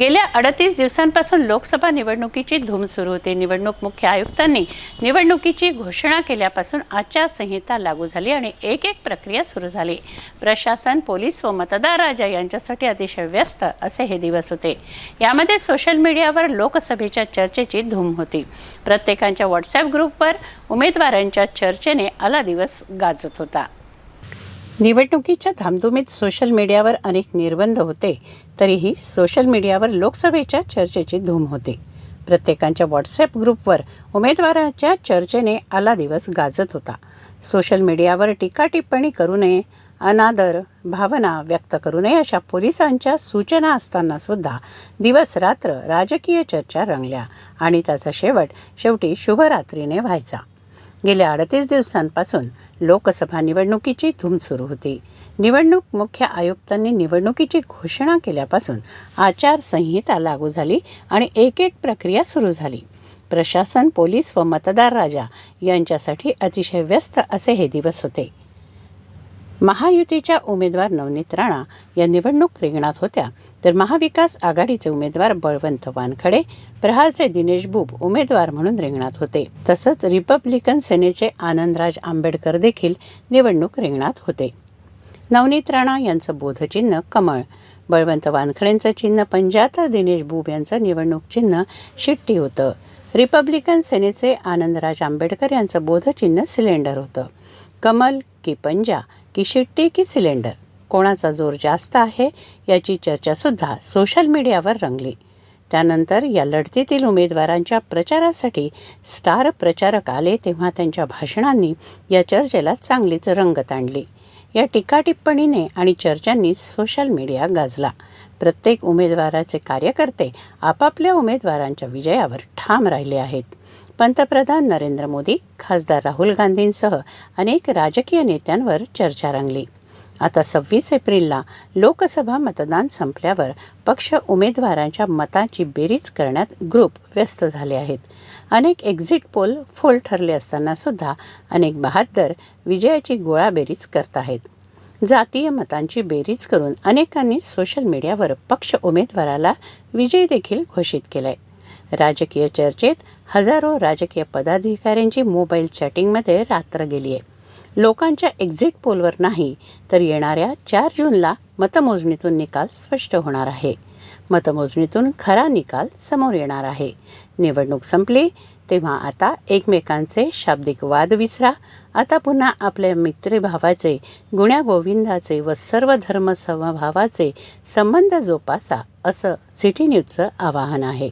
गेल्या अडतीस दिवसांपासून लोकसभा निवडणुकीची धूम सुरू होते. निवडणूक मुख्य आयुक्तांनी निवडणुकीची घोषणा केल्यापासून आचारसंहिता लागू झाली आणि एक एक प्रक्रिया सुरू झाली. प्रशासन पोलीस व मतदार राजा यांच्यासाठी अतिशय व्यस्त असे हे दिवस होते. यामध्ये सोशल मीडियावर लोकसभेच्या चर्चेची धूम होती. प्रत्येकांच्या व्हॉट्सॲप ग्रुपवर उमेदवारांच्या चर्चेने आला दिवस गाजत होता. निवडणुकीच्या धामधुमीत सोशल मीडियावर अनेक निर्बंध होते तरीही सोशल मीडियावर लोकसभेच्या चर्चेची धूम होती. प्रत्येकांच्या व्हॉट्सॲप ग्रुपवर उमेदवाराच्या चर्चेने आला दिवस गाजत होता. सोशल मीडियावर टीका टिप्पणी करू नये अनादर भावना व्यक्त करू नये अशा पोलिसांच्या सूचना असताना सुद्धा दिवस रात्र राजकीय चर्चा रंगल्या आणि त्याचा शेवट शेवटी शुभरात्रीने व्हायचा. गेल्या अडतीस दिवसांपासून लोकसभा निवडणुकीची धूम सुरू होती. निवडणूक मुख्य आयुक्तांनी निवडणुकीची घोषणा केल्यापासून आचारसंहिता लागू झाली आणि एक एक प्रक्रिया सुरू झाली. प्रशासन पोलीस व मतदार राजा यांच्यासाठी अतिशय व्यस्त असे हे दिवस होते. महायुतीच्या उमेदवार नवनीत राणा या निवडणूक रिंगणात होत्या. तर महाविकास आघाडीचे उमेदवार बळवंत वानखडे प्रहारचे दिनेश बुब उमेदवार म्हणून रिंगणात होते. तसंच रिपब्लिकन सेनेचे आनंदराज आंबेडकर देखील निवडणूक रिंगणात होते. नवनीत राणा यांचं बोधचिन्ह कमळ. बळवंत वानखडेंचं चिन्ह पंजा तर दिनेश बुब यांचं निवडणूक चिन्ह शिट्टी होतं. रिपब्लिकन सेनेचे आनंदराज आंबेडकर यांचं बोधचिन्ह सिलेंडर होतं. कमल की पंजा की शिट्टी की सिलेंडर. कोणाचा जोर जास्त आहे याची चर्चासुद्धा सोशल मीडियावर रंगली. त्यानंतर या लढतीतील उमेदवारांच्या प्रचारासाठी स्टार प्रचारक आले तेव्हा त्यांच्या भाषणांनी या चर्चेला चांगलीच रंगत आणली. या टीकाटिप्पणीने आणि चर्चांनी सोशल मीडिया गाजला. प्रत्येक उमेदवाराचे कार्यकर्ते आपापल्या उमेदवारांच्या विजयावर ठाम राहिले आहेत. पंतप्रधान नरेंद्र मोदी खासदार राहुल गांधींसह अनेक राजकीय नेत्यांवर चर्चा रंगली. आता सव्वीस एप्रिलला लोकसभा मतदान संपल्यावर पक्ष उमेदवारांच्या मताची बेरीज करण्यात ग्रुप व्यस्त झाले आहेत. अनेक एक्झिट पोल फोल ठरले असताना सुद्धा अनेक बहाद्दर विजयाची गोळाबेरीज करत आहेत. जातीय मतांची बेरीज करून अनेकांनी सोशल मीडियावर पक्ष उमेदवाराला विजय देखील घोषित केलाय. राजकीय चर्चेत हजारो राजकीय पदाधिकाऱ्यांची मोबाईल चॅटिंगमध्ये रात्र गेली आहे. लोकांच्या एक्झिट पोलवर नाही तर येणाऱ्या चार जूनला मतमोजणीतून निकाल स्पष्ट होणार आहे. मतमोजणीतून खरा निकाल समोर येणार आहे. निवडणूक संपली तेव्हा आता एकमेकांचे शाब्दिक वाद विसरा. आता पुन्हा आपल्या मित्रभावाचे गुण्यागोविंदाचे व सर्व धर्म समभावाचे संबंध जोपासा असं सिटी न्यूजचं आवाहन आहे.